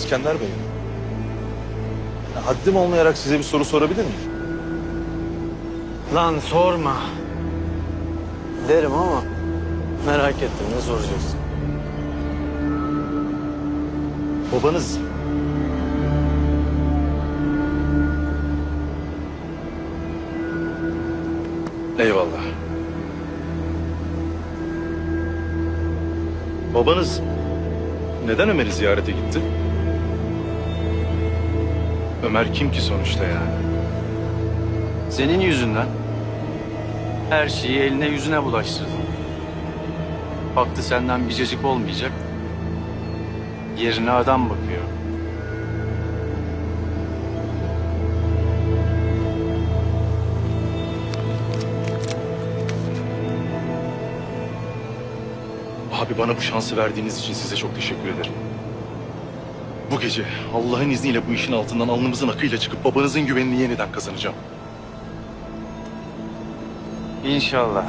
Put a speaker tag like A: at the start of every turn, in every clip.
A: İskender Bey. Haddim olmayarak size bir soru sorabilir miyim?
B: Lan sorma. Derim ama merak ettim ne soracaksın?
A: Babanız Eyvallah. Babanız neden Ömer'i ziyarete gitti? Ömer kim ki sonuçta yani?
B: Senin yüzünden her şeyi eline yüzüne bulaştırdım. Baktı senden bir cacık olmayacak. Yerine adam bakıyor.
A: Abi bana bu şansı verdiğiniz için size çok teşekkür ederim. Bu gece Allah'ın izniyle bu işin altından alnımızın akıyla çıkıp babanızın güvenini yeniden kazanacağım.
B: İnşallah.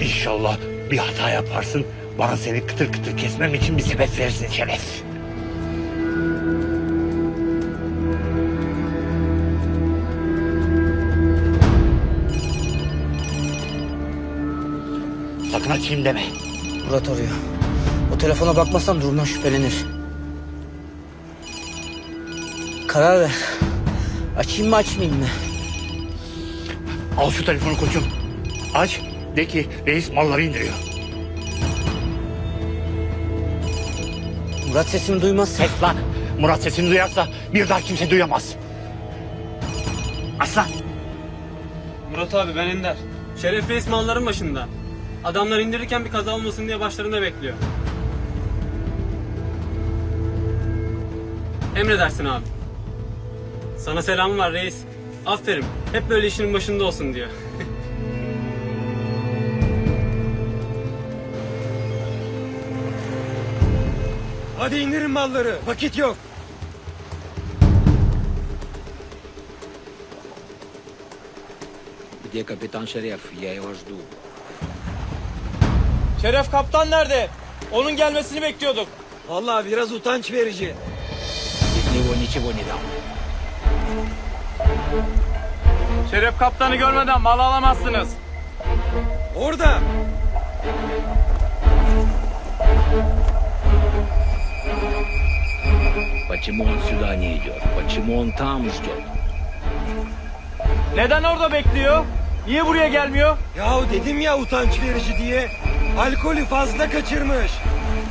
C: İnşallah bir hata yaparsın. Bana seni kıtır kıtır kesmem için bir sebep verirsin Şeref. Sakın açayım deme.
D: Murat arıyor. O telefona bakmazsan durumdan şüphelenir. Karar ver. Açayım mı açmayayım mı?
C: Al şu telefonu koçum. Aç. De ki reis malları indiriyor.
D: Murat sesimi duymazsa.
C: Ses lan. Murat sesini duyarsa bir daha kimse duyamaz. Aslan.
E: Murat abi ben Ender. Şeref Reis malların başında. Adamlar indirirken bir kaza olmasın diye başlarında bekliyor. Emredersin abi. Sana selamım var reis. Aferin. Hep böyle işinin başında olsun diyor.
F: Hadi indirin malları. Vakit yok.
G: Где капитан Шереф? Я его жду.
E: Şeref kaptan nerede? Onun gelmesini bekliyorduk.
F: Vallahi biraz utanç verici.
G: Без него ничего не дам.
E: Şeref kaptanı görmeden mal alamazsınız.
F: Orada.
G: Почему он сюда не идет? Почему он там ждет?
E: Neden orada bekliyor? Niye buraya gelmiyor?
F: Yahu dedim ya utanç verici diye. Alkolü fazla kaçırmış.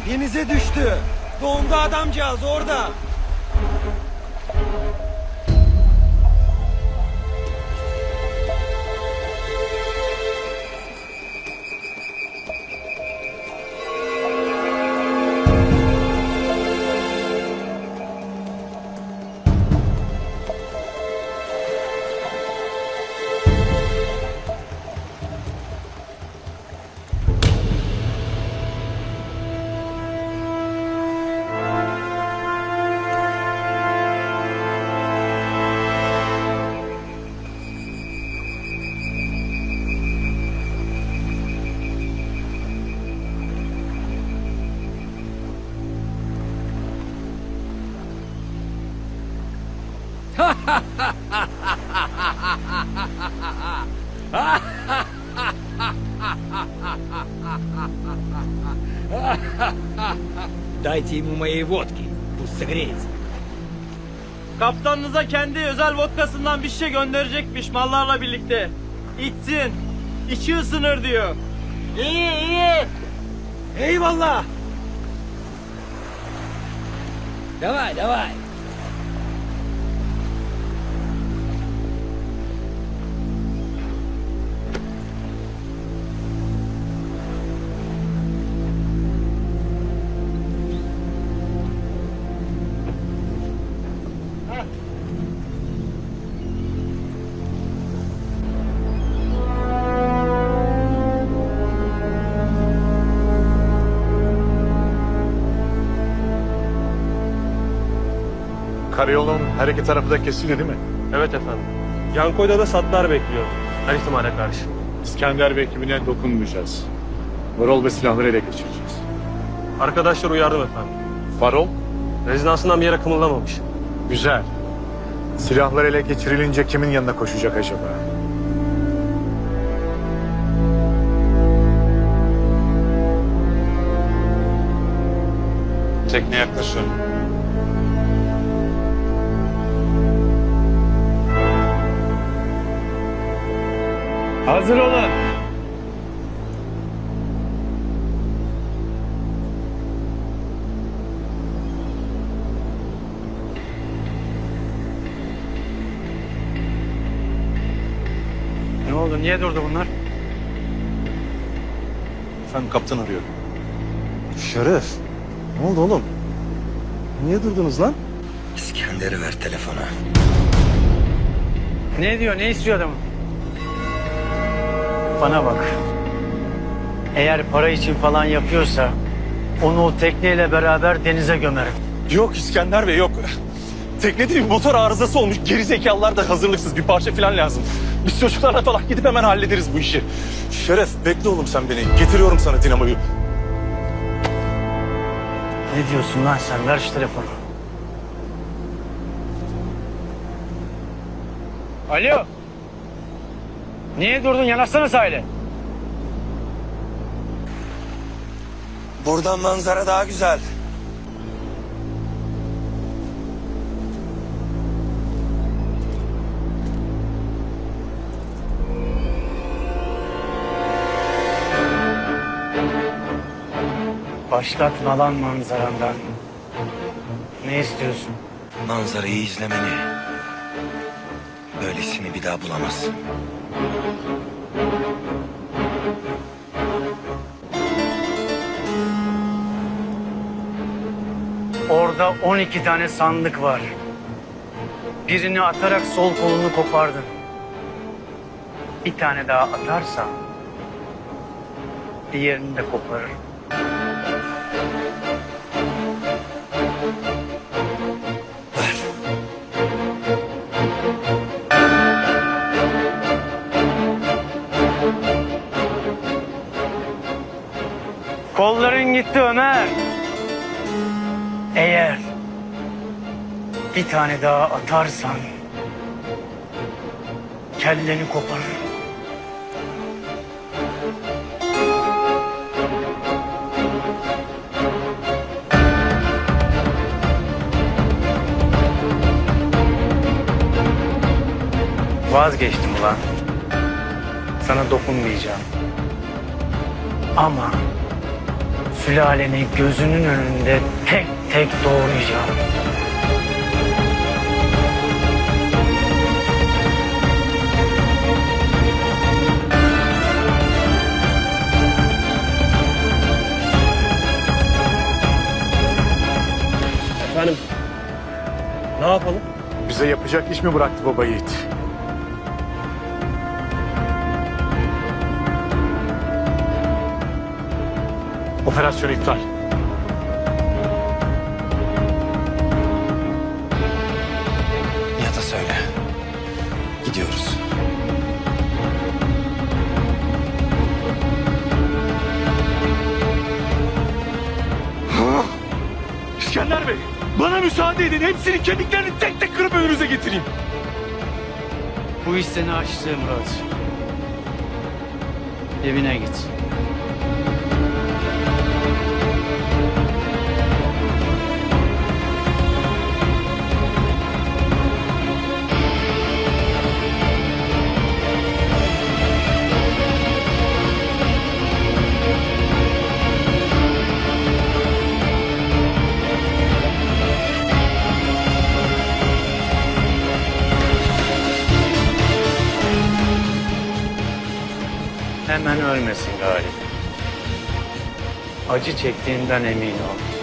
F: Denize düştü. Dondu adamcağız orada.
G: Дайте ему моей водки. Пусть согреется.
E: Kaptanınıza kendi özel vodkasından bir şişe gönderecekmiş mallarla birlikte. İçsin. İçi ısınır diyor. İyi iyi.
F: Eyvallah.
G: Давай, давай.
H: Karayolun her iki tarafı da kesildi değil mi?
I: Evet efendim. Yankoy'da da satlar bekliyor. Her ihtimale karşı.
H: İskender ve ekibine dokunmayacağız. Varol ve silahları ele geçireceğiz.
I: Arkadaşlar uyardım efendim.
H: Varol,
I: Rezidansından bir yere kımıldamamış.
H: güzel. Silahlar ele geçirilince kimin yanına koşacak acaba?
I: Tekne yaklaşıyor.
C: Hazır olun.
B: Ne oldu? Niye durdu bunlar?
A: Efendim kaptan arıyor.
F: Şeref. Ne oldu oğlum? Niye durdunuz lan?
C: İskender'i ver telefona.
B: Ne diyor? Ne istiyor adam? Bana bak. Eğer para için falan yapıyorsa onu o tekneyle beraber denize gömerim.
A: Yok İskender Bey yok. Teknede bir motor arızası olmuş. Geri zekalılar da hazırlıksız. Bir parça falan lazım. Biz çocuklarla falan gidip hemen hallederiz bu işi. Şeref bekle oğlum sen beni. Getiriyorum sana dinamoyu.
B: Ne diyorsun lan sen? Ver şu telefonu. Alo. Niye durdun? Yanaşsana sahile.
F: Buradan manzara daha güzel.
B: Başlatma lan manzarandan. Ne istiyorsun?
C: Manzarayı izlemeni. Böylesini bir daha bulamazsın.
B: Orada 12 tane sandık var. Birini atarak sol kolunu kopardın. Bir tane daha atarsan diğerini de koparır. Kolların gitti Ömer. Eğer bir tane daha atarsan kelleni koparır. Vazgeçtim ulan. Sana dokunmayacağım. Ama sülaleni gözünün önünde tek tek doğrayacağım.
I: Efendim. Ne yapalım?
H: Bize yapacak iş mi bıraktı baba Yiğit? Operasyon iptal.
C: Nihat'a söyle. Gidiyoruz.
A: İskender Bey bana müsaade edin. Hepsinin kemiklerini tek tek kırıp önünüze getireyim.
B: Bu iş seni açtı Murat. Evine git. Hemen ölmesin Galip. Acı çektiğinden emin ol.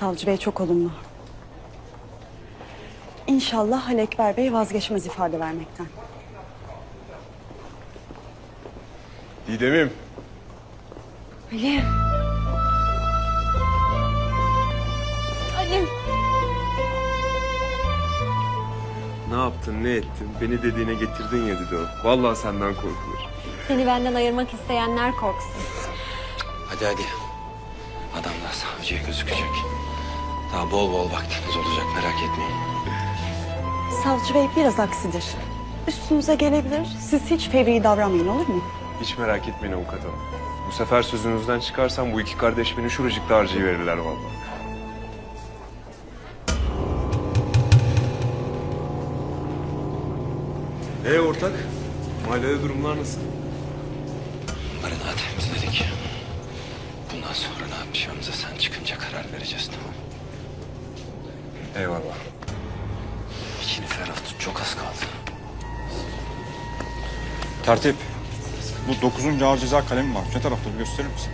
J: Savcı Bey çok olumlu. İnşallah Ali Ekber Bey vazgeçmez ifade vermekten.
K: Didem'im.
J: Ali. Ali.
K: Ne yaptın ne ettin? Beni dediğine getirdin ya Dido. Vallahi senden korkulur.
L: Seni benden ayırmak isteyenler korksun.
M: Hadi hadi. Adamlar savcıya gözükecek. Daha bol bol vaktiniz olacak merak etmeyin.
J: Savcı Bey biraz aksidir. Üstünüze gelebilir. Siz hiç fevri davranmayın olur mu?
K: Hiç merak etmeyin avukat hanım. Bu sefer sözünüzden çıkarsam bu iki kardeş beni şuracıkta harcayıverirler vallahi. Ee ortak, mahallede durumlar nasıl?
M: Barınağı temizledik. Bundan sonra ne yapacağımıza sen çıkınca karar vereceğiz tamam
K: Eyvallah.
M: İçini ferah tut çok az kaldı.
A: Tertip. Bu 9. ağır ceza kalemi var. Ne tarafta bir gösterir misin?